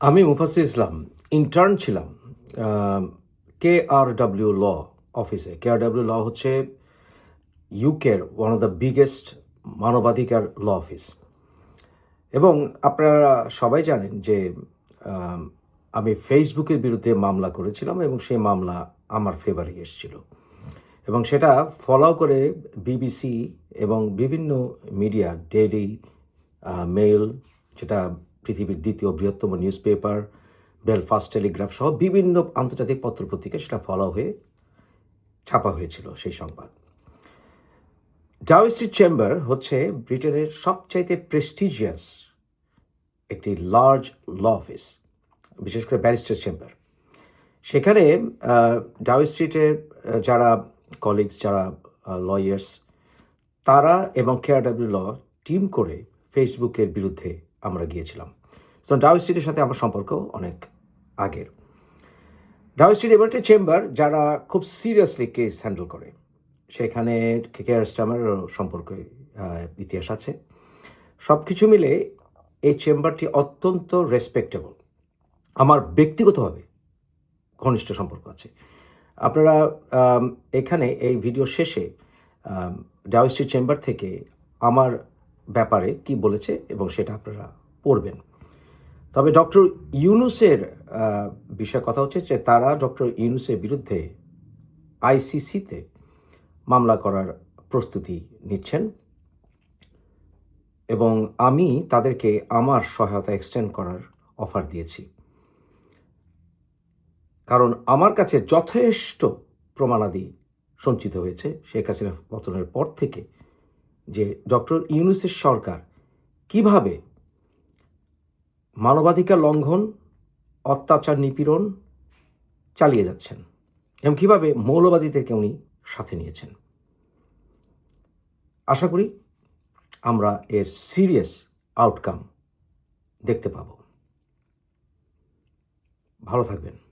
আমি মুফাসির ইসলাম ইন্টার্ন ছিলাম কে আর ডাব্লিউ ল অফিসে কে আর ডাব্লিউ ল হচ্ছে ইউকের ওয়ান অফ দ্য বিগেস্ট মানবাধিকার ল অফিস এবং আপনারা সবাই জানেন যে আমি ফেসবুকের বিরুদ্ধে মামলা করেছিলাম এবং সেই মামলা আমার ফেভারে এসেছিল। এবং সেটা ফলো করে বিবিসি এবং বিভিন্ন মিডিয়া ডেইলি মেল যেটা পৃথিবীর দ্বিতীয় বৃহত্তম নিউজ পেপার বেলফাস্ট টেলিগ্রাফ সহ বিভিন্ন আন্তর্জাতিক পত্রপত্রিকা সেটা ফলো হয়ে ছাপা হয়েছিল সেই সংবাদ। ডাউস্ট্রি চেম্বার হচ্ছে ব্রিটেনের সবচাইতে প্রেস্টিজিয়াস একটি লার্জ ল অফিস বিশেষ করে ব্যারিস্টার চেম্বার সেখানে ডাউ স্ট্রিটের যারা কলিগস যারা লয়ার্স তারা এবং কেআরডাব্লিউ ল টিম করে ফেসবুকের বিরুদ্ধে আমরা গিয়েছিলাম। তো ডাউ স্ট্রিটের সাথে আমার সম্পর্ক অনেক আগের। ডাউ স্ট্রিট এমন একটি চেম্বার যারা খুব সিরিয়াসলি কেস হ্যান্ডেল করে। সেখানে কেয়ার স্টামারেরও সম্পর্কে ইতিহাস আছে। সব কিছু মিলে এই চেম্বারটি অত্যন্ত রেসপেক্টেবল আমার ব্যক্তিগতভাবে ঘনিষ্ঠ সম্পর্ক আছে। আপনারা এখানে এই ভিডিও শেষে ডাউস্ট্রি চেম্বার থেকে আমার ব্যাপারে কি বলেছে এবং সেটা আপনারা পড়বেন। তবে ডক্টর ইউনুসের বিষয়ে কথা হচ্ছে যে তারা ডক্টর ইউনুসের বিরুদ্ধে আইসিসিতে মামলা করার প্রস্তুতি নিচ্ছেন। এবং আমি তাদেরকে আমার সহায়তা এক্সটেন্ড করার অফার দিয়েছি। কারণ আমার কাছে যথেষ্ট প্রমাণাদি সঞ্চিত হয়েছে শেখ হাসিনা পতনের পর থেকে যে ডক্টর ইউনুসের সরকার কীভাবে মানবাধিকার লঙ্ঘন, অত্যাচার নিপীড়ন চালিয়ে যাচ্ছেন এবং কীভাবে মৌলবাদীদেরকে উনি সাথে নিয়েছেন। আশা করি আমরা এর সিরিয়াস আউটকাম দেখতে পাব। ভালো থাকবেন।